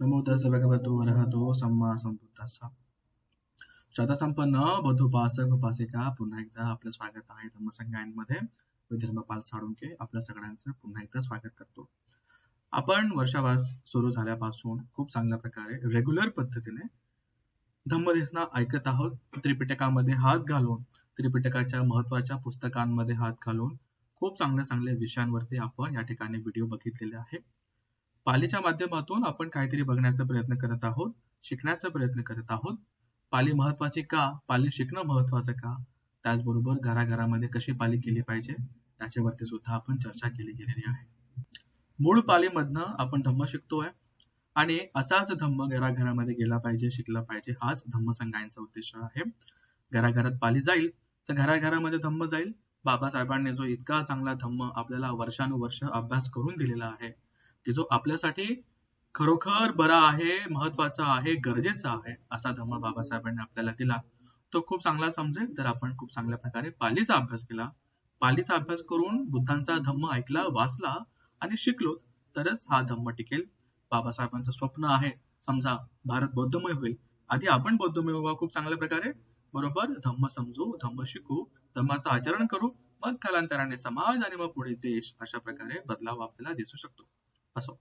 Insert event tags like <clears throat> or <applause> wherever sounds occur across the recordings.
नमो तस् भगवतो वरहतो सम्मा संबुद्धस्सा शतसंपन्न बधुपासक उपासिका पुन्हा एकदा आपलं स्वागत आहे धर्मसंघांमध्ये मी धर्मपाल साळुंके आपल्या सगळ्यांचं पुन्हा एकदा स्वागत करतो. आपण वर्षावास सुरू झाल्यापासून खूप चांगल्या प्रकारे रेग्युलर पद्धतीने धम्मदेसना ऐकत आहोत. त्रिपिटकामध्ये हात घालून त्रिपिटकाच्या महत्त्वाच्या पुस्तकांमध्ये हात घालून खूप चांगल्या चांगल्या विषयांवरती आपण या ठिकाणी व्हिडिओ बघितलेले आहे. पालीच्या माध्यमातून आपण काहीतरी बघण्याचा प्रयत्न करत आहोत शिकण्याचा प्रयत्न करत आहोत. पाली महत्वाची का? पाली शिकणं महत्वाचं का? त्याचबरोबर घराघरामध्ये कशी पाली केली पाहिजे? त्याच्यावरती सुद्धा आपण चर्चा केली गेलेली आहे. मूळ पालीमधनं आपण धम्म शिकतोय आणि असाच धम्म घराघरामध्ये गेला पाहिजे शिकला पाहिजे हाच धम्म संघांचा उद्देश आहे. घराघरात पाली जाईल तर घराघरामध्ये धम्म जाईल. बाबासाहेबांनी जो इतका चांगला धम्म आपल्याला वर्षानुवर्ष अभ्यास करून दिलेला आहे. की जो आपल्यासाठी खरोखर बरा आहे महत्त्वाचा आहे गरजेचा आहे असा धम्म बाबासाहेबांनी आपल्याला दिला. तो खूप चांगला समजेल. तर आपण खूप चांगल्या प्रकारे पालीचा अभ्यास केला. पालीचा अभ्यास करून बुद्धांचा धम्म ऐकला वाचला आणि शिकलो. तरच हा धम्म टिकेल. बाबासाहेबांचं स्वप्न आहे. समजा भारत बौद्धमय होईल. आधी आपण बौद्धमय व्हावा खूप चांगल्या प्रकारे. बरोबर? धम्म समजू धम्म शिकू धम्माचं आचरण करू. मग कालांतराने समाज आणि मग पुढे देश अशा प्रकारे बदलाव आपल्याला दिसू शकतो. असो.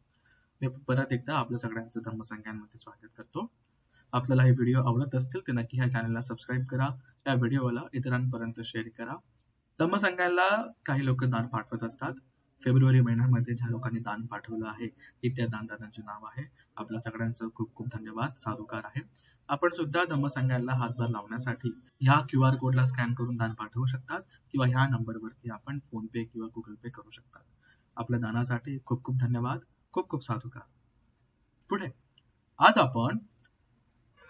मी परत एकदा आपल्या सगळ्यांचं धर्मसंख्यांमध्ये स्वागत करतो. आपल्याला हे व्हिडिओ आवडत असतील तर नक्की ह्या चॅनलला सबस्क्राईब करा. या व्हिडिओला इतरांपर्यंत शेअर करा. धम्मसंख्यांना काही लोक दान पाठवत असतात. फेब्रुवारी महिन्यामध्ये ज्या लोकांनी दान पाठवलं आहे ती त्या दानदारांचे नाव आहे. आपल्या सगळ्यांचं खूप खूप धन्यवाद. साधुकार आहे. आपण सुद्धा धम्मसंघाला हातभार लावण्यासाठी ह्या क्यू आर कोडला स्कॅन करून दान पाठवू शकतात किंवा ह्या नंबरवरती आपण फोन पे किंवा गुगल पे करू शकतात. आपल्या दानासाठी खूप खूप धन्यवाद. खूप खूप साधुकार पुढे. आज आपण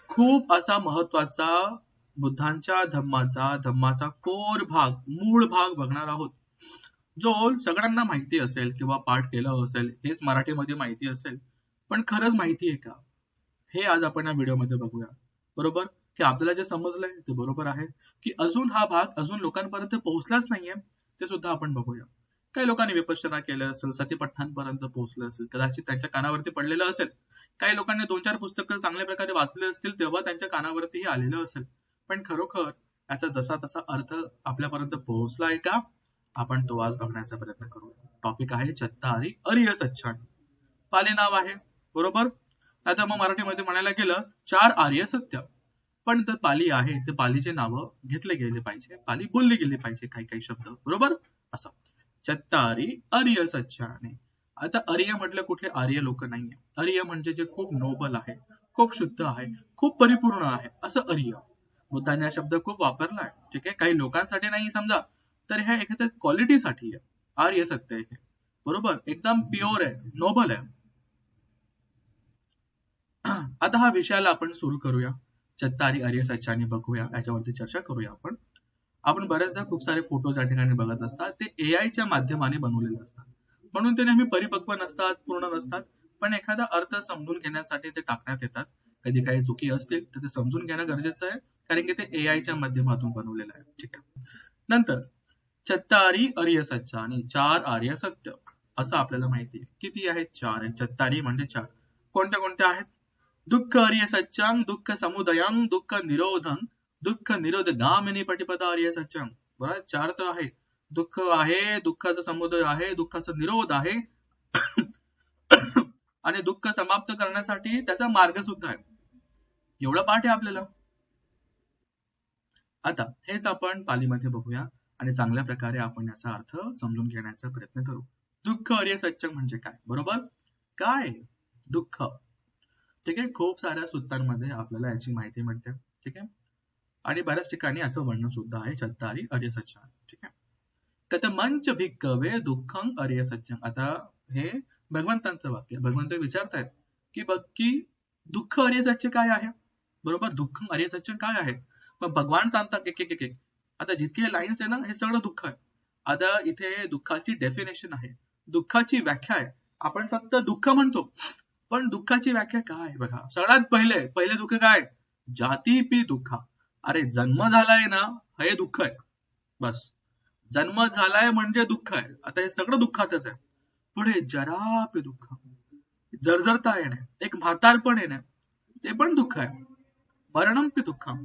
खूप असा महत्त्वाचा बुद्धांच्या धम्माचा धम्माचा कोर भाग मूळ भाग बघणार आहोत. जो सगळ्यांना माहिती असेल किंवा पाठ केलं असेल हेच मराठीमध्ये माहिती असेल. पण खरंच माहिती आहे का? हे आज आपण या व्हिडिओमध्ये बघूया. बरोबर? की आपल्याला जे समजलंय ते बरोबर आहे. की अजून हा भाग अजून लोकांपर्यंत पोहोचलाच नाहीये ते सुद्धा आपण बघूया. काही लोकांनी विपश्यना केलं असेल सतीपठांपर्यंत पोहोचलं असेल कदाचित त्यांच्या कानावरती पडलेलं असेल. काही लोकांनी दोन चार पुस्तकं चांगल्या प्रकारे वाचले असतील तेव्हा त्यांच्या कानावरतीही आलेलं असेल. पण खरोखर याचा जसा तसा अर्थ आपल्यापर्यंत पोहोचला आहे का? आपण तो आज बघण्याचा प्रयत्न करू. टॉपिक आहे चत्तारी अर्य सच्चाण पाले नाव आहे. बरोबर? आता मग मराठीमध्ये म्हणायला गेलं चार आर्य सत्य. पण तर पाली आहे ते पालीचे नाव घेतले गेले पाहिजे. पाली बोलली गेली पाहिजे काही काही शब्द. बरोबर? असं. चत्तारी अर्य सच्चाने. आता आर्य म्हटलं कुठले? आर्य लोक नाहीये. आर्य म्हणजे जे खूप नोबल आहे खूप शुद्ध आहे खूप परिपूर्ण आहे असं आर्य. बुद्धाने हा शब्द खूप वापरलाय. ठीक आहे? काही लोकांसाठी नाही समजा तर ह्या एखाद्या क्वालिटीसाठी आहे. आर्य सत्य आहे बरोबर? एकदम प्युअर आहे नोबल आहे. <clears throat> आता हा विषयाला आपण सुरू करूया. चत्तारी आर्य सच्चाने बघूया. याच्यावरती चर्चा करूया आपण. आपण बऱ्याचदा खूप सारे फोटोज या ठिकाणी बघत असतात. ते ए च्या माध्यमाने बनवलेले असतात. म्हणून ते नेहमी परिपक्व नसतात पूर्ण नसतात. पण एखादा अर्थ समजून घेण्यासाठी ते टाकण्यात येतात. कधी काही चुकी असतील तर ते समजून घेणं गरजेचं आहे कारण की ते ए आयच्या माध्यमातून बनवलेलं आहे. ठीक आहे. नंतर चत्तारी आर्य सच्चा आणि चार आर्य सत्य. असं आपल्याला माहिती आहे. किती आहेत? चार आहेत. चत्तारी म्हणजे चार. कोणत्या कोणत्या आहेत? दुःख आर्य सच्चांग दुःख समुदयांग दुःख निरोधन दुःख निरोध गामिनी पटिपदा आर्य सच्चांग चार तर आहे. दुःख आहे दुःखाचा समुदय आहे दुःखाचा निरोध आहे. <coughs> आणि दुःख समाप्त करण्यासाठी त्याचा मार्ग सुद्धा आहे. एवढा पाठ आहे आपल्याला. आता हेच आपण पालीमध्ये बघूया आणि चांगल्या प्रकारे आपण याचा अर्थ समजून घेण्याचा प्रयत्न करू. दुःख अर्य सच्चंग म्हणजे काय? बरोबर? काय? दुःख. ठीक आहे? खूप साऱ्या सूत्रांमध्ये आपल्याला याची माहिती मिळते. ठीक आहे? आणि बऱ्याच ठिकाणी याचं वर्णन सुद्धा आहे चत्तारी अरे सच्चंग ठीक आहे? तर मंच भिक्कवे दुःखं अरे सच्चंग आता हे भगवंतांचं वाक्य. भगवंत विचारतायत की बघ की दुःख अरे सच्च काय आहे? बरोबर? दुःख अरे सच्चन काय आहे? मग भगवान सांगतात एक एक एक एक. आता जितके लाईन्स आहे ना हे सगळं दुःख आहे. आता इथे दुःखाची डेफिनेशन आहे. दुःखाची व्याख्या आहे. आपण फक्त दुःख म्हणतो. पण दुःखाची व्याख्या काय बघा? सगळ्यात पहिले पहिले दुःख काय? जाती पी दुःखा. अरे जन्म झालाय ना हे दुःख आहे. बस. जन्म झालाय म्हणजे दुःख आहे. आता हे सगळं दुःखातच आहे. पुढे जरा पे दुःख. जर्जरता येणे एक म्हातारपण येणे ते पण दुःख आहे. मरणम की दुःखम.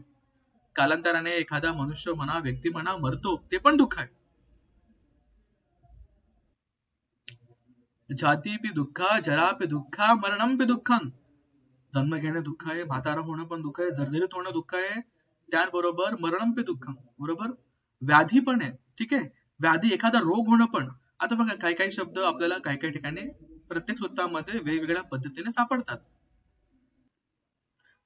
कालांतराने एखादा मनुष्य म्हणा व्यक्ती म्हणा मरतो ते पण दुःख आहे. जाती पी दुःख जरा पे दुःख मरणम पे दुःखन जन्म घेणं दुःख आहे म्हातारा होणं पण दुःख आहे जर्जरित होणं दुःख आहे. त्याबरोबर मरणमपी दुःखम बरोबर? व्याधी पण आहे ठीक आहे? व्याधी एखादा रोग होणं पण आता बघा काही काही शब्द आपल्याला काही काही ठिकाणी प्रत्येक स्वतःमध्ये वेगवेगळ्या पद्धतीने सापडतात.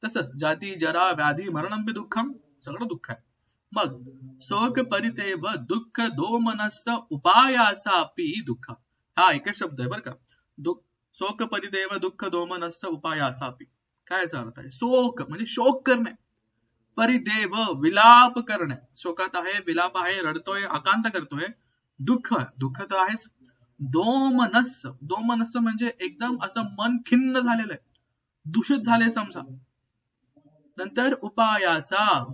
तसंच जाती जरा व्याधी मरणमपी दुःखम सगळं दुःख आहे. मग शोक परितेव दुःख दो मनस उपायासा पी दुःख. हा एकच शब्द आहे बरं का. दुःख शोक परिदेव दुःख दो मनस उपायासा पी काय अर्थ आहे? शोक म्हणजे शोक करणे. परिदेव विलाप करणे. शोकात आहे विलाप आहे रडतोय आकांत करतोय. दुःख दुःख तर आहेच. दोमनस दोमनस म्हणजे एकदम असं मन खिन्न झालेलं आहे. दूषित झाले समजा. नंतर उपायासा.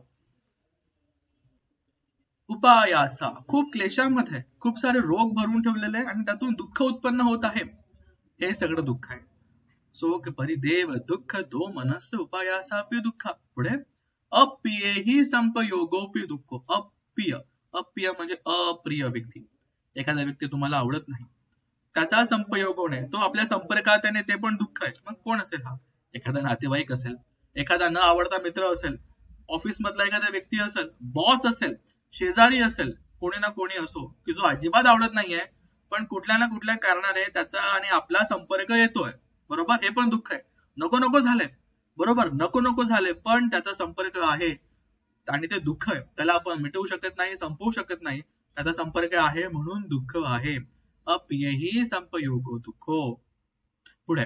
उपायासा. खूप क्लेशामध्ये खूप सारे रोग भरून ठेवलेले आहे आणि त्यातून दुःख उत्पन्न होत आहे. हे सगळं दुःख आहे. सो परिदेव दुःख दो मनस उपायासा दुःख पुढे. अप्रिय ही संपयोगोपी दुःख. अप्रिय. अप्रिय म्हणजे अप्रिय व्यक्ती. एखादा व्यक्ती तुम्हाला आवडत नाही. त्याचा संपयोग होणे तो आपल्या संपर्कात येणे ते पण दुःख आहे. मग कोण असेल हा? एखादा नातेवाईक असेल एखादा न आवडता मित्र असेल ऑफिस मधला एखादा व्यक्ती असेल बॉस असेल शेजारी असेल कोणी ना कोणी असो की जो अजिबात आवडत नाहीये पण कुठल्या ना कुठल्या कारणाने त्याचा आणि आपला संपर्क येतोय. बरोबर? हे पण दुःख आहे. नको नको झालंय. बरोबर? नको नको झाले पण त्याचा संपर्क आहे. आणि ते दुःख आहे. त्याला आपण मिटवू शकत नाही संपवू शकत नाही. त्याचा संपर्क आहे म्हणून दुःख आहे. अप्रियही संपयोग दुःखो. पुढे.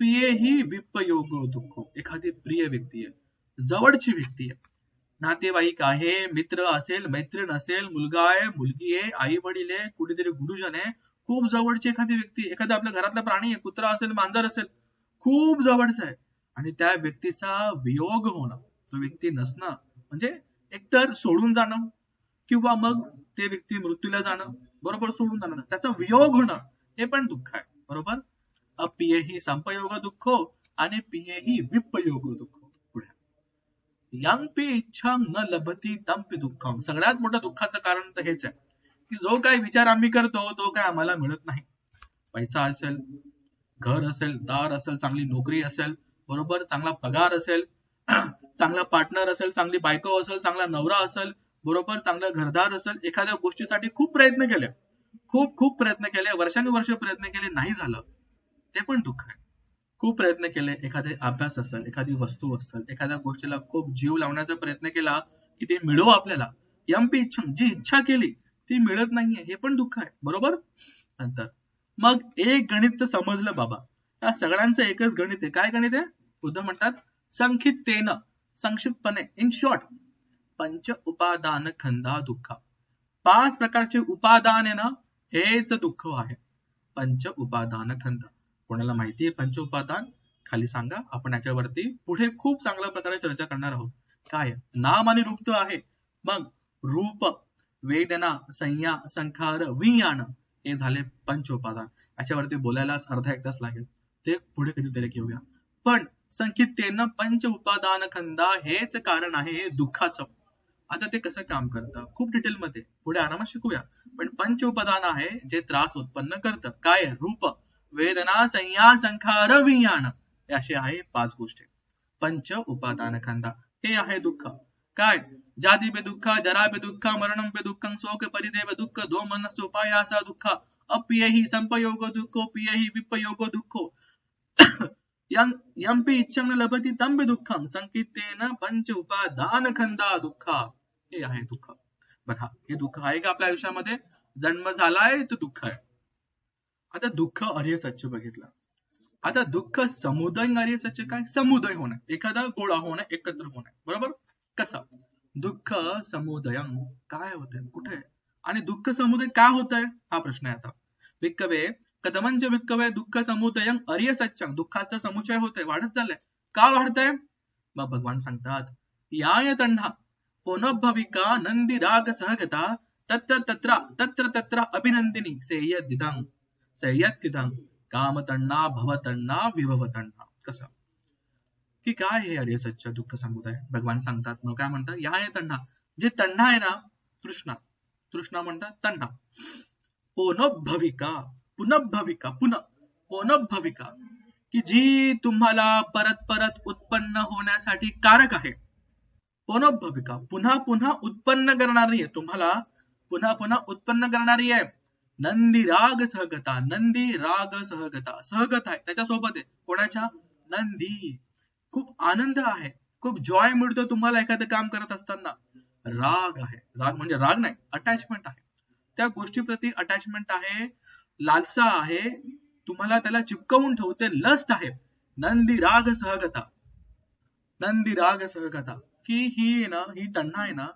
प्रियही विपयोग दुःख. एखादी प्रिय व्यक्ती आहे. जवळची व्यक्ती आहे. नातेवाईक आहे मित्र असेल मैत्रीण असेल मुलगा आहे मुलगी आहे आई वडील आहे कुठेतरी गुरुजन आहे. खूप जवळची एखादी व्यक्ती एखादा आपल्या घरातला प्राणी आहे कुत्रा असेल मांजर असेल. खूप जवळचा आहे. आणि त्या व्यक्तीचा वियोग होणं तो व्यक्ती नसणं म्हणजे एकतर सोडून जाणं किंवा मग ते व्यक्ती मृत्यूला जाणं बरोबर सोडून जाणं. त्याचा वियोग होणं हे पण दुःख आहे बरोबर? अपिये ही संपयोग दुःख आणि पिये ही विपयोग दुःख पुढे. यंग पी इच्छा न लभती तंपी दुःख. सगळ्यात मोठं दुःखाचं कारण तर हेच आहे की जो काय विचार आम्ही करतो तो काय आम्हाला मिळत नाही. पैसा असेल घर असेल दार असेल चांगली नोकरी असेल बरोबर? चांगला पगार असेल <clears throat> चांगला पार्टनर असेल चांगली बायको असेल चांगला नवरा असेल बरोबर? चांगलं घरदार असेल एखाद्या गोष्टीसाठी खूप प्रयत्न केले. खूप खूप प्रयत्न केले वर्षानुवर्ष प्रयत्न केले नाही झालं. ते पण दुःख आहे. खूप प्रयत्न केले एखादे अभ्यास असेल एखादी वस्तू असेल एखाद्या गोष्टीला खूप जीव लावण्याचा प्रयत्न केला की ते मिळो आपल्याला. एमपी इच्छा जी इच्छा केली ती मिळत नाहीये हे पण दुःख आहे. बरोबर? नंतर. मग एक गणित तर समजलं बाबा. या सगळ्यांचं एकच गणित आहे. काय गणित आहे? बुद्ध म्हणतात संक्षिप्तेन संक्षिप्तपणे. इन शॉर्ट पंच उपादान खंदा दुःख. पाच प्रकारचे उपादान आहे ना हेच दुःख आहे. पंच उपादान खंद. कोणाला माहिती आहे पंच उपादान? खाली सांगा. आपण याच्यावरती पुढे खूप चांगल्या प्रकारे चर्चा करणार आहोत. काय? नाम आणि रूप आहे. मग रूप वेदना संज्ञा संखार विज्ञान हे झाले पंच उपादान. याच्यावरती बोलायला अर्धा एक तास लागेल. ते पुढे कधीतरी घेऊया. पण संख्येनं पंच उपादान खंदा हेच कारण आहे दुःखाचं. आता ते कसं काम करतं? खूप डिटेल मध्ये. पुढे आरामात शिकूया. पण पंच उपादान आहे जे त्रास उत्पन्न करतं. काय? रूप. वेदना संया संखार विज्ञान. असे आहे पाच गोष्टी. पंच उपादान खंदा. हे आहे दुःख. काय? जाती बे दुःख जरा बे दुःख मरणम बे दुःख शोक परिदेव दुःख दो मनस उपायासा दुःख. अप्रियही संपयोग दुःख पियही विपयोग दुःख. यंपि इच्छं लभती तंबि दुःखं संकितेन पंच उपादान खंदा दुःख। हे आहे दुःख. बघा हे दुःख आहे का आपल्या आयुष्यामध्ये? जन्म झालाय तो दुःख आहे. आता दुःख अर्य सच्च बघितलं. आता दुःख समुदय अर्य सच्च काय? समुदय होणं. एखादा गोळा होणं एकत्र होणं. बरोबर? कसं? दुःख समुदय. काय होतंय? कुठे आणि दुःख समुदय का होत आहे हा प्रश्न आहे आता. विकवे कथमंच विक्कवे दुःख समुदय, अर्य सच्चंग दुःखाचा समुचय होतोय, वाढत चाललंय. का वाढतंय? मग भगवान सांगतात, याय तंढा पुनभविका नंदी राग सहगता, तत्र तत्र तत्र तत्र अभिनंदिनी सेयदिदं सेयदिदं कामतण्णा भवतण्णा विभवतण्णा कसं? की काय हे सच्च, दुःख समुदाय? भगवान सांगतात, मग काय म्हणतात? तण्णा जे तण्णा आहे ना, तृष्णा. तृष्णा म्हणतात तण्णा पोनभविका पुनभविका पुनः पोनभविका की जी तुम्हाला परत परत उत्पन्न होण्यासाठी कारक आहे पोनभविका पुन्हा पुन्हा उत्पन्न करणारी आहे. तुम्हाला पुन्हा पुन्हा उत्पन्न करणारी आहे. नंदी राग सहगता नंदी राग सहगता. सहगत आहे त्याच्यासोबत आहे. कोणाच्या? नंदी. खूप आनंद आहे. खूप जॉय मिळतो तुम्हाला एखादं काम करत असताना. राग आहे. राग म्हणजे राग नाही अटॅचमेंट आहे. त्या गोष्टी प्रती अटॅचमेंट आहे. लालसा आहे तुम्हाला त्याला चिपकवून ठेवते लस्ट आहे. नंदी राग सहगता. नंदी राग सहगता. की ही ना ही तण्णा आहे ना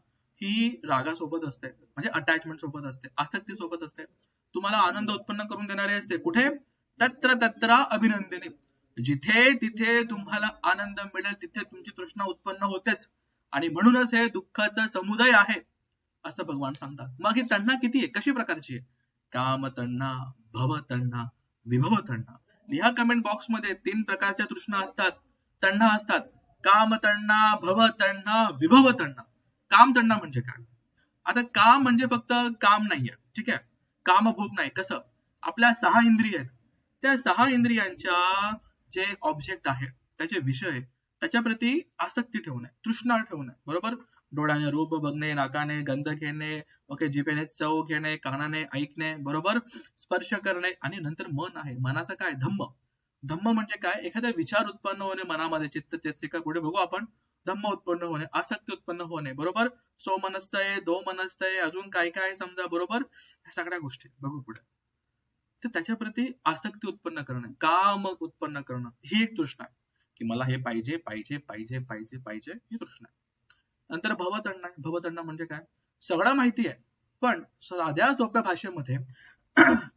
ही रागासोबत असते. म्हणजे अटॅचमेंट सोबत असते आसक्ती सोबत असते. तुम्हाला आनंद उत्पन्न करून देणारे असते. कुठे? तत्र तत्र अभिनंदिनी. जिथे तिथे तुम्हाला आनंद मिळेल तिथे तुमची तृष्णा उत्पन्न होतेच. आणि म्हणूनच हे दुःखाचा समुदाय आहे असं भगवान सांगतात. मग ही तण्णा किती आहे? कशी प्रकारची आहे? काम तण्णा भव तण्णा विभव तण्णा लिहा कमेंट बॉक्समध्ये तीन प्रकारच्या तृष्णा असतात. तण्णा असतात. काम तण्णा भव तण्णा विभव तण्णा काम तण्णा म्हणजे काय? आता काम म्हणजे फक्त काम नाहीये. ठीक आहे? काम भूक नाही. कसं? आपल्या सहा इंद्रिय आहेत. त्या सहा इंद्रियांच्या जे ऑब्जेक्ट आहे त्याचे विषय त्याच्या प्रती आसक्ती ठेवणे तृष्णा ठेवणे. बरोबर? डोळ्याने रूप बघणे नाकाने गंध घेणे ओके जिभेने चव घेणे कानाने ऐकणे बरोबर स्पर्श करणे आणि नंतर मन आहे मनाचं काय? धम्म धम्म म्हणजे काय? एखादा विचार उत्पन्न होणे मनामध्ये. चित्त चेतिका पुढे बघू आपण. धम्म उत्पन्न होणे आसक्ती उत्पन्न होणे बरोबर? सो मनस्तय दो मनस्तय अजून काय काय समजा बरोबर? ह्या सगळ्या गोष्टी. बघू पुढे. तर त्याच्याप्रती आसक्ती उत्पन्न करणं काम उत्पन्न करणं ही एक तृष्णा आहे. की मला हे पाहिजे पाहिजे पाहिजे पाहिजे पाहिजे ही तृष्णा आहे. नंतर भवतण्णा भवतण्णा म्हणजे काय? सगळं माहिती आहे. पण साध्या सोप्या भाषेमध्ये <clears throat>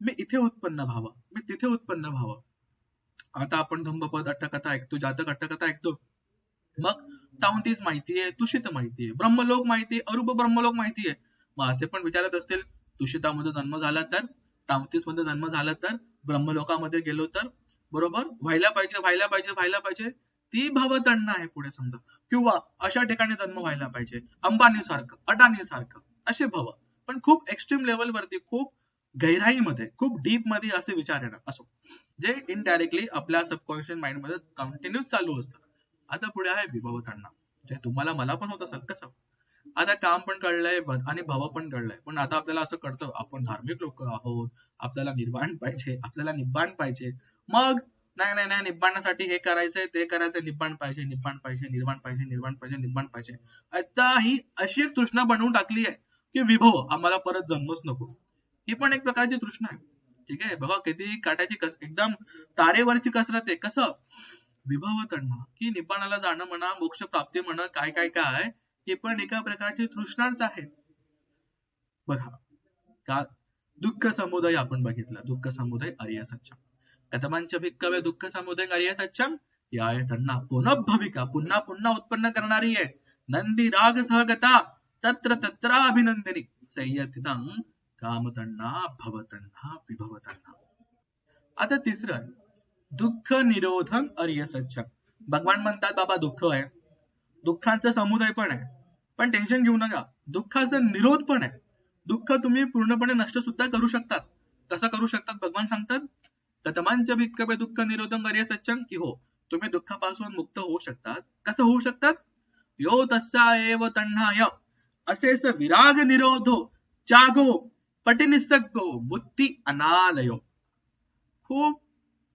मी इथे उत्पन्न व्हावं. मी तिथे उत्पन्न व्हावं. आता आपण धम्मपद अट्टकथा ऐकतो जातक अट्टकथा ऐकतो. मग तावतीस माहिती आहे तुषित माहिती आहे ब्रह्मलोक माहिती आहे अरूप ब्रह्मलोक माहिती आहे. मग असे पण विचारत असतील तुषितामध्ये जन्म झाला तर तावतीसमध्ये जन्म झाला तर ब्रह्मलोकामध्ये गेलो तर बरोबर? व्हायला पाहिजे व्हायला पाहिजे व्हायला पाहिजे. ती भावतण्णा आहे पुढे समजा. किंवा अशा ठिकाणी जन्म व्हायला पाहिजे. अंबानी सारखं अडाणी सारखं असे भव. पण खूप एक्स्ट्रीम लेवल वरती खूप गहिराईमध्ये खूप डीपमध्ये असे विचार येणार. असो. जे इनडायरेक्टली आपल्या सबकॉन्शियस माइंडमध्ये कंटिन्यू चालू असतं. आता पुढे आहे विभवतांना जे तुम्हाला मला पण होत असेल. कसं? आता काम पण कळलंय आणि भव पण कळलंय. पण आता आपल्याला असं कळतं आपण धार्मिक लोक आहोत. आपल्याला निर्वाण पाहिजे आपल्याला निब्बाण पाहिजे. मग नाही नाही नाही निब्बाणासाठी हे करायचंय ते करायचं निब्बाण पाहिजे निब्बाण पाहिजे निर्माण पाहिजे निर्माण पाहिजे निर्माण पाहिजे. आता ही अशी एक तृष्णा बनवून टाकली आहे की विभव आम्हाला परत जन्मच नको. ही पण एक प्रकारची तृष्णा आहे. ठीक आहे? बघा किती काट्याची कस एकदम तारेवरची कसरत आहे. कसं? विभव तण्णा की निपाणाला जाणं म्हणा मोक्ष प्राप्ती म्हणा काय काय काय हे पण एका प्रकारची तृष्णाच आहे. बघा का? दुःख समुदाय आपण बघितलं. दुःख समुदाय अर्य कथमांच भिक्कवे दुःख समुदाय अर्य सच्चम याय तन्ना पुनभविका पुन्हा पुन्हा उत्पन्न करणारी आहे. नंदी राग सहगता तत्र तत्र अभिनंदिनी. संयतितं कामतन्ना भवतन्ना विभवतन्ना. आता तिसरं दुःख निरोधन अर्य सच्चम. भगवान म्हणतात बाबा दुःख आहे. दुःखांचं समुदाय पण आहे. पण टेन्शन घेऊ नका. दुःखाचं निरोध पण आहे. दुःख तुम्ही पूर्णपणे नष्ट सुद्धा करू शकतात. कसं करू शकतात? भगवान सांगतात कथमांच्या भिक्कबे दुःख निरोधन कार्य सच्चम की हो? तुम्ही दुःखापासून मुक्त होऊ शकतात. कसं होऊ शकतात? यो तस्सा एव तण्णाय असेच विराग निरोधो जागो पटिनिस्तगो बुद्धी अनालयो. खूप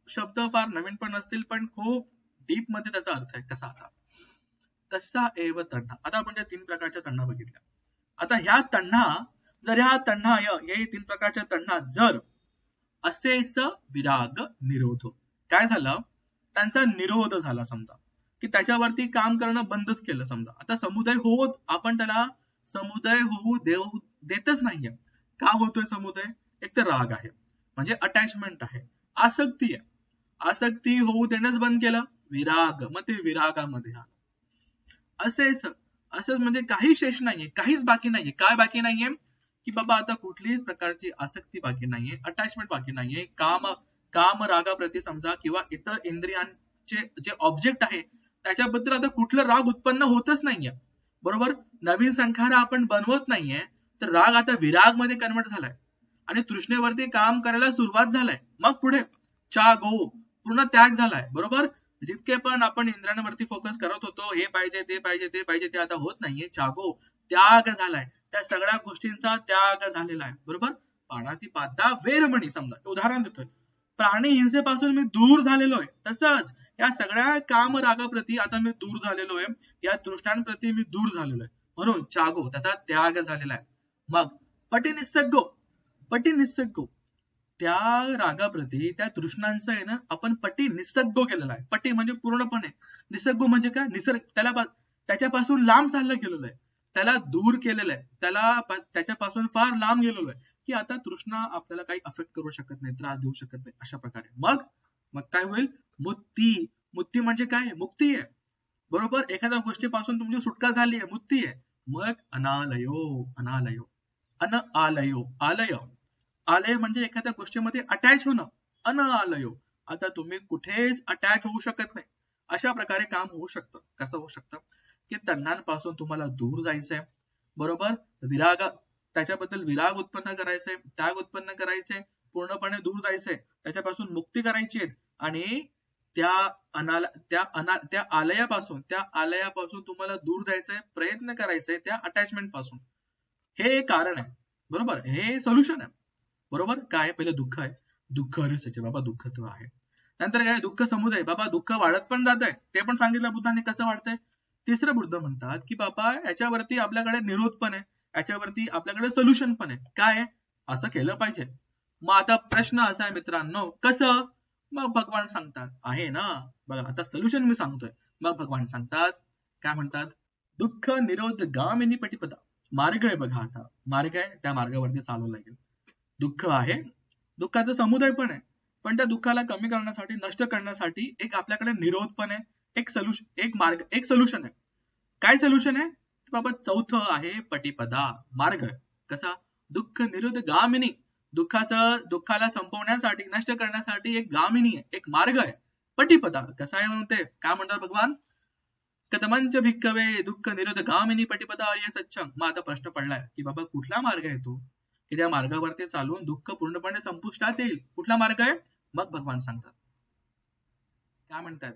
शब्द फार नवीन पण असतील पण खूप डीपमध्ये त्याचा अर्थ आहे कसा आता? तसा एव तण्हा आता आपण ज्या तीन प्रकारच्या तण्हा बघितल्या. आता ह्या तण्हा जर ह्या तण्हा हे तीन प्रकारच्या तण्हा जर असेच विराग निरोध. काय झालं? त्यांचा निरोध झाला समजा. की त्याच्यावरती काम करणं बंदच केलं समजा. आता समुदाय होत आपण त्याला समुदाय होऊ देऊ देतच नाहीये. का होतोय समुदाय? एक तर राग आहे. म्हणजे अटॅचमेंट आहे. आसक्ती आहे. आसक्ती होऊ देणंच बंद केलं. विराग. मग ते विरागामध्ये आलं. असेच असंच म्हणजे काही शेष नाहीये. काहीच बाकी नाहीये. काय बाकी नाहीये? की बाबा आता कुठलीच प्रकारची आसक्ती बाकी नाहीये अटॅचमेंट बाकी नाहीये. काम काम रागाप्रती समजा किंवा इतर इंद्रियांचे जे ऑब्जेक्ट आहे त्याच्याबद्दल आता कुठलं राग उत्पन्न होतच नाहीये. बरोबर? नवीन संखारा आपण बनवत नाहीये तर राग आता विरागमध्ये कन्वर्ट झालाय. आणि तृष्णेवरती काम करायला सुरुवात झालाय. मग पुढे चा गो पूर्ण त्याग झालाय. बरोबर? जितके पण आपण इंद्रियांवरती फोकस करत होतो हे पाहिजे ते पाहिजे ते पाहिजे ते आता होत नाहीये. चागो त्याग झालाय. त्या सगळ्या गोष्टींचा त्याग झालेला आहे. बरोबर? पाणाती पाता वेरमणी समजा. उदाहरण देतोय. प्राणी हिंसेपासून मी दूर झालेलो आहे. तसंच या सगळ्या काम रागाप्रती आता मी दूर झालेलो आहे. या दृष्टांप्रती मी दूर झालेलो आहे. म्हणून चागो त्याचा त्याग झालेला आहे. मग पटी निस्तग्गो पटी निस्तग्गो त्या रागाप्रती त्या तृष्णांचं आहे ना आपण पटी निसर्ग केलेला आहे. पटी म्हणजे पूर्णपणे. निसर्ग म्हणजे काय? निसर्ग त्याला त्याच्यापासून लांब चाललं गेलेलं आहे. त्याला दूर केलेलं आहे त्याला त्याच्यापासून फार लांब गेलेलो आहे की आता तृष्णा आपल्याला काही अफेक्ट करू शकत नाही त्रास देऊ शकत नाही अशा प्रकारे. मग मग काय होईल? मुक्ती. मुक्ती म्हणजे काय? मुक्ती आहे. बरोबर? एखाद्या गोष्टीपासून तुमची सुटका झाली आहे मुक्ती आहे. मग अनालयो अनालयो. अन आलयो. आलय. आलय म्हणजे एखाद्या गोष्टीमध्ये अटॅच होणं. अन आलयो. आता तुम्ही कुठेच अटॅच होऊ शकत नाही. अशा प्रकारे काम होऊ शकतं. कसं होऊ शकतं? की तणांपासून तुम्हाला दूर जायचंय. बरोबर? विराग त्याच्याबद्दल विराग उत्पन्न करायचंय. त्याग उत्पन्न करायचंय. पूर्णपणे दूर जायचंय. त्याच्यापासून मुक्ती करायची आहे. आणि त्या अनाल त्या अना त्या आलयापासून त्या आलयापासून तुम्हाला दूर जायचंय प्रयत्न करायचंय त्या अटॅचमेंटपासून. हे एक कारण आहे. बरोबर? हे सोल्युशन आहे. बरोबर? काय? पहिले दुःख आहे. दुःख अरे बाबा दुःख आहे. नंतर काय? दुःख समुदाय. बाबा दुःख वाढत पण जात आहे ते पण सांगितलं बुद्धाने कसं वाढतंय? तिसरं बुद्ध म्हणतात की बाबा याच्यावरती आपल्याकडे निरोध पण आहे. याच्यावरती आपल्याकडे सोल्युशन पण आहे. काय असं केलं पाहिजे. मग आता प्रश्न असा आहे मित्रांनो कसं? मग भगवान सांगतात आहे ना. बघा आता सोल्युशन मी सांगतोय. मग भगवान सांगतात काय म्हणतात? दुःख निरोध गामिनी पटिपदा मार्ग आहे बघा आता. मार्ग आहे त्या मार्गावरती चालू लागेल. दुःख आहे. दुःखाचा समुदाय पण आहे. पण त्या दुःखाला कमी करण्यासाठी नष्ट करण्यासाठी एक आपल्याकडे निरोध पण आहे. एक सोल्युशन एक मार्ग एक सोल्युशन आहे. काय सोल्युशन आहे? बाबा चौथं आहे पटिपदा मार्ग. कसा? दुःख निरुद्ध गामिनी. दुःखाचं दुःखाला संपवण्यासाठी नष्ट करण्यासाठी एक गामिनी आहे एक मार्ग आहे. पटिपदा. कसा आहे म्हणते काय म्हणतात भगवान? कथमंच भिक्कवे दुःख निरोध गामिनी पटिपदा आर्य सच्चंग मग आता प्रश्न पडलाय की बाबा कुठला मार्ग आहे तो? की त्या मार्गावरती चालून दुःख पूर्णपणे संपुष्टात येईल? कुठला मार्ग आहे? मग भगवान सांगतात. काय म्हणतात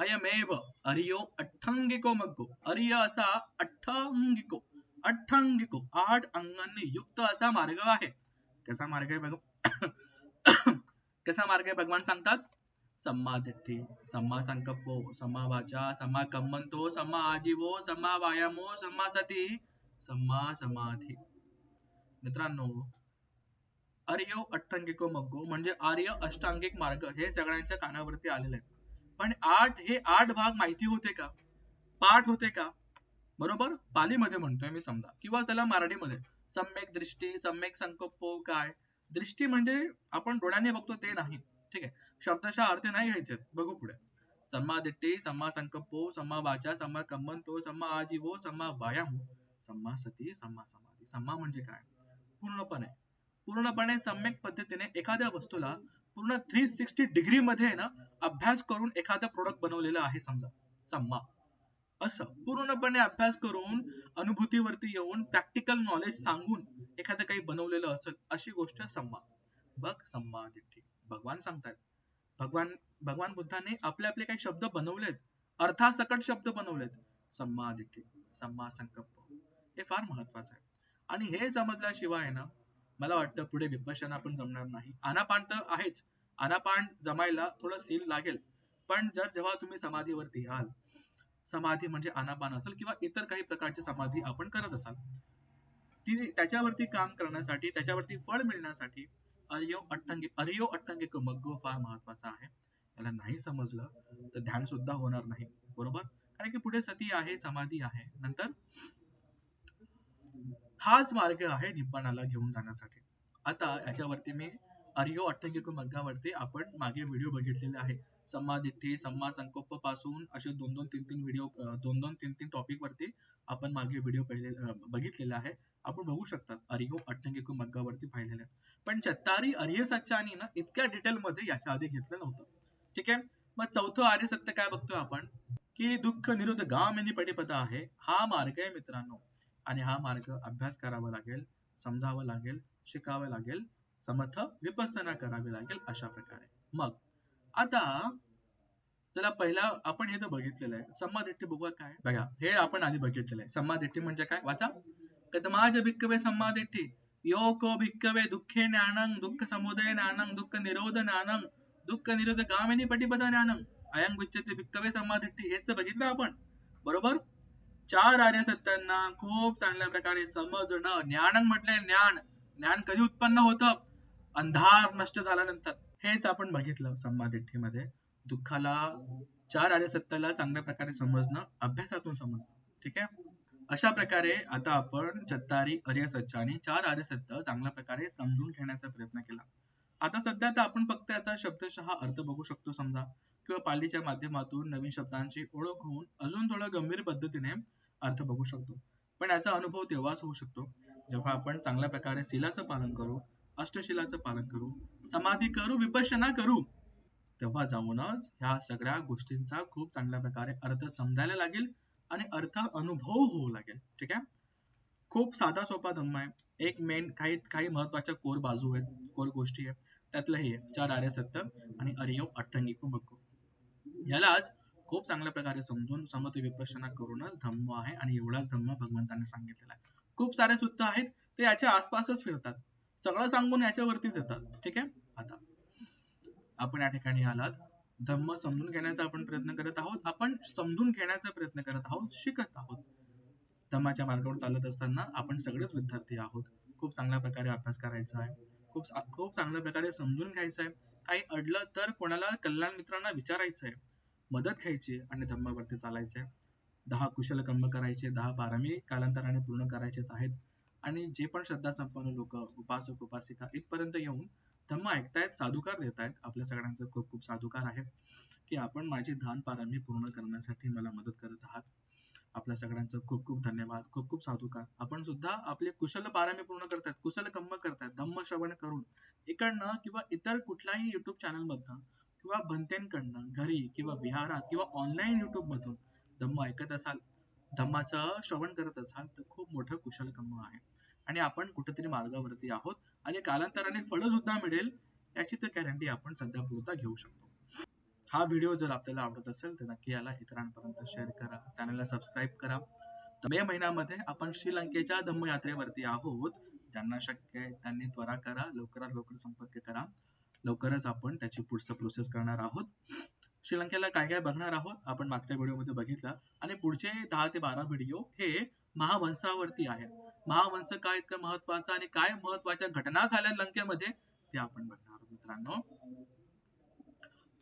अयमेव अरियो अठ्ठंगिको मग्गो। अरिय असा अठ्ठंगिको अठ्ठंगिको आठ अंगांनी युक्त असा मार्ग आहे. कसा मार्ग आहे <coughs> कसा मार्ग आहे भगवान सांगतात? सम्मा दिट्ठी सम्मा संकप्पो सम्मा वाचा सम्मा कम्मंतो सम्मा आजीवो सम्मा वायामो सम्मा सती सम्मा समाधी। मित्रांनो आर्य अठ्ठंगिको मग्गो म्हणजे आर्य अष्टांगिक मार्ग हे सगळ्यांच्या कानावरती आलेले आहे पण आठ हे आठ भाग माहिती होते का? पाठ होते का? बरोबर? पालीमध्ये म्हणतोय मी समजा. किंवा त्याला मराठीमध्ये. सम्यक दृष्टी सम्यक संकल्प काय? दृष्टी म्हणजे आपण डोळ्याने बघतो ते नाही. ठीक आहे? शब्दशः अर्थ नाही घ्यायचे. बघू पुढे. सम्मा दिट्टी सम्मा संकल्प सम्मा वाचा सम्मा कम्मंतो सम्मा आजीवो सम्मा व्यायाम सम्मा सती सम्मा समाधी. सम्मा म्हणजे काय? पूर्णपणे. पूर्णपणे सम्यक पद्धतीने एखाद्या वस्तूला पूर्ण थ्री सिक्स्टी डिग्री मध्ये ना अभ्यास करून एखादं प्रोडक्ट बनवलेलं आहे समजा सम्मा असं पूर्णपणे अभ्यास करून अनुभूतीवरती येऊन प्रॅक्टिकल नॉलेज सांगून एखादं काही बनवलेलं असेल अशी गोष्ट सम्मा बघ सम्मा दिट्ठी भगवान सांगतात भगवान भगवान बुद्धाने आपले आपले काही शब्द बनवलेत अर्थासकट शब्द बनवलेत. सम्मा दिट्ठी सम्मा संकल्प हे फार महत्वाचं आहे. आणि हे समजल्याशिवाय ना मला वाटतं पुढे विपश्यना पण जमणार नाही. आनापान तर आहेच. आनापान जमायला थोडं सील लागेल. पण जर जेव्हा तुम्ही समाधीवरती याल समाधी म्हणजे आनापान असेल किंवा इतर काही प्रकारची समाधी आपण करत असाल ती त्याच्यावरती काम करण्यासाठी त्याच्यावरती फळ मिळण्यासाठी अरियो अट्टंगे अरियो अट्टंगे मग्गो फार महत्त्वाचा आहे. त्याला नाही समजलं तर ध्यान सुद्धा होणार नाही. बरोबर? कारण की पुढे सती आहे समाधी आहे. नंतर हाच मार्ग आहे निब्बाणाला घेऊन जाण्यासाठी. आता याच्यावरती मी अरिओ अठ्ठ्याण्णव मग्गावरती आपण मागे व्हिडिओ बघितलेले आहे. सम्मा सम्मा संकोपपासून असे दोन दोन तीन तीन व्हिडिओ दोन दोन तीन तीन टॉपिक वरती आपण मागे व्हिडिओ पहिले बघितलेला आहे. आपण बघू शकता अरिओ अट्टंगिकू मग्गावरती पाहिलेले आहे. पण चत्तारी अरिय सच्चानी ना इतक्या डिटेल मध्ये याच्या आधी घेतलं नव्हतं. ठीक आहे? मग चौथं आर्य सत्य काय बघतोय आपण? की दुःख निरोध गामिनी पटिपदा आहे. हा मार्ग आहे मित्रांनो. आणि हा मार्ग अभ्यास करावा लागेल समजावं लागेल शिकावं लागेल समर्थ विपसना करावी लागेल अशा प्रकारे. मग आता चला पहिला आपण हे तर बघितलेलं आहे. सम्मादिट्टी बघूया काय? बघा हे आपण आधी बघितलेलं आहे. सम्मादिट्टी म्हणजे काय? वाचा. कदमाज भिक्कवे सम्मादिट्टी यो को भिक्कवे दुःखे ज्ञानंग दुःख समुदय ज्ञानंग दुःख निरोध ज्ञानंग दुःख निरोध गामिनी पटिपदा ज्ञानंग अयंग गुच्यते भिक्कवे सम्मादिट्टी हेच तर बघितलं आपण. बरोबर? चार आर्य सत्यांना खूप चांगल्या प्रकारे समजणं ज्ञान म्हटले ज्ञान. ज्ञान कधी उत्पन्न होतं? अंधार नष्ट झाल्यानंतर. हेच आपण बघितलं संवादिठ्ठीमध्ये दुःखाला चार आर्य सत्याला चांगल्या प्रकारे समजणं अभ्यासातून समजणं. ठीक आहे? अशा प्रकारे आता आपण चत्तारी आर्य सत्य आणि चार आर्य सत्य चांगल्या प्रकारे समजून घेण्याचा प्रयत्न केला. आता सध्या आता आपण फक्त आता शब्दशः अर्थ बघू शकतो समजा. किंवा पालीच्या माध्यमातून नवीन शब्दांची ओळख होऊन अजून थोडं गंभीर पद्धतीने अर्थ बघू शकतो. पण याचा अनुभव तेव्हाच होऊ शकतो जेव्हा आपण चांगल्या प्रकारे शिलाचं पालन करू अष्टशिलाचं पालन करू समाधी करू विपश्यना करू तेव्हा जाऊनच ह्या सगळ्या गोष्टींचा खूप चांगल्या प्रकारे अर्थ समजायला लागेल आणि अर्थ अनुभव होऊ लागेल. ठीक आहे? खूप साधा सोपा धम्म आहे. एक मेन काही काही महत्त्वाच्या कोर बाजू आहेत कोर गोष्टी आहेत. त्यातलं हे चार आर्य सत्य आणि अरियो अठ्ठंगी कुंभको. यालाच खूप चांगल्या प्रकारे समजून समत विपश्यना करूनच धम्म आहे आणि एवढाच धम्म भगवंताने सांगितलेला आहे. खूप सारे सुद्धा आहेत ते याच्या आसपासच फिरतात. सगळं सांगून याच्यावरतीच येतात. ठीक आहे? आता आपण या ठिकाणी आलात. धम्म समजून घेण्याचा आपण प्रयत्न करत आहोत. आपण समजून घेण्याचा प्रयत्न करत आहोत शिकत आहोत. धम्माच्या मार्गावर चालत असताना आपण सगळेच विद्यार्थी आहोत. खूप चांगल्या प्रकारे अभ्यास करायचा आहे. खूप खूप चांगल्या प्रकारे समजून घ्यायचं आहे. काही अडलं तर कोणाला कल्याण मित्रांना विचारायचं आहे. मदत घ्यायची आणि धम्मावरती चालायचे. दहा कुशल कर्म करायचे दहा बारामी कालांतराने पूर्ण करायचेच आहेत. आणि जे पण श्रद्धा संपन्न लोक उपासक उपासिका इथपर्यंत येऊन धम्म ऐकतायत साधुकार देत आहेत आपल्या सगळ्यांचं खूप खूप साधुकार आहे की आपण माझी धान पारामी पूर्ण करण्यासाठी मला मदत करत आहात. आपल्या सगळ्यांचं खूप खूप धन्यवाद खूप खूप साधुकार. आपण सुद्धा आपले कुशल पारामी पूर्ण करतायत कुशल कर्म करतायत धम्म श्रवण करून इकडनं किंवा इतर कुठल्याही युट्यूब चॅनल मधनं किंवा भंतेंकडनं घरी किंवा विहारात किंवा ऑनलाईन युट्यूब मधून धम्म ऐकत असाल धम्माचं श्रवण करत असाल तर खूप मोठं कुशल कर्म आहे. आणि आपण कुठेतरी मार्गावरती आहोत आणि कालांतराने फळ सुद्धा मिळेल याची तर गॅरंटी आपण सध्या पुरता घेऊ शकतो. हा व्हिडिओ जर आपल्याला आवडत असेल तर नक्की याला इतरांपर्यंत शेअर करा. चॅनलला सबस्क्राईब करा. मे महिन्यामध्ये आपण श्रीलंकेच्या धम्मयात्रेवरती आहोत. ज्यांना शक्य आहे त्यांनी त्वरा करा लवकरात लवकर संपर्क करा. लवकरच आपण त्याची पुढचं प्रोसेस करणार आहोत. श्रीलंकेला काय काय बघणार आहोत? आपण मागच्या व्हिडिओमध्ये बघितलं. आणि पुढचे दहा ते बारा व्हिडिओ हे महावंशावरती आहे महावंश काय इतकं महत्वाचं आणि काय महत्त्वाच्या घटना झाल्या लंकेमध्ये? ते आपण बघणार आहोत मित्रांनो.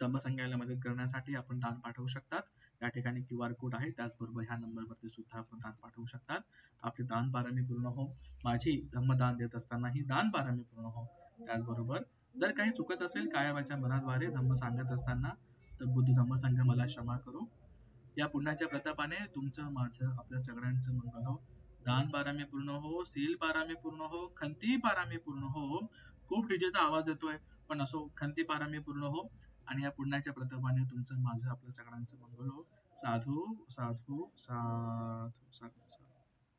धम्मसंघाला मदत करण्यासाठी आपण दान पाठवू शकतात. या ठिकाणी क्यू आर कोड आहे. त्याचबरोबर ह्या नंबरवरती सुद्धा आपण दान पाठवू शकतात. आपले दान बारामी पूर्ण हो माझी धम्मदान देत असताना ही दान बारामी पूर्ण हो त्याचबरोबर जर काही चुकत असेल कायावाच्या मनाद्वारे धम्म सांगत असताना तर बुद्ध धम्म संघ मला क्षमा करू. या पुण्याच्या प्रतापाने तुमचं माझं आपल्या सगळ्यांचं मंगल हो. दान पारामी पूर्ण हो सील पारामी पूर्ण हो खंती पारामी पूर्ण हो. खूप डीजेचा आवाज येतोय पण असो खंती पारामी पूर्ण हो. आणि या पुण्याच्या प्रतापाने तुमचं माझं आपल्या सगळ्यांचं मंगल हो. साधू साधू साधू साधू.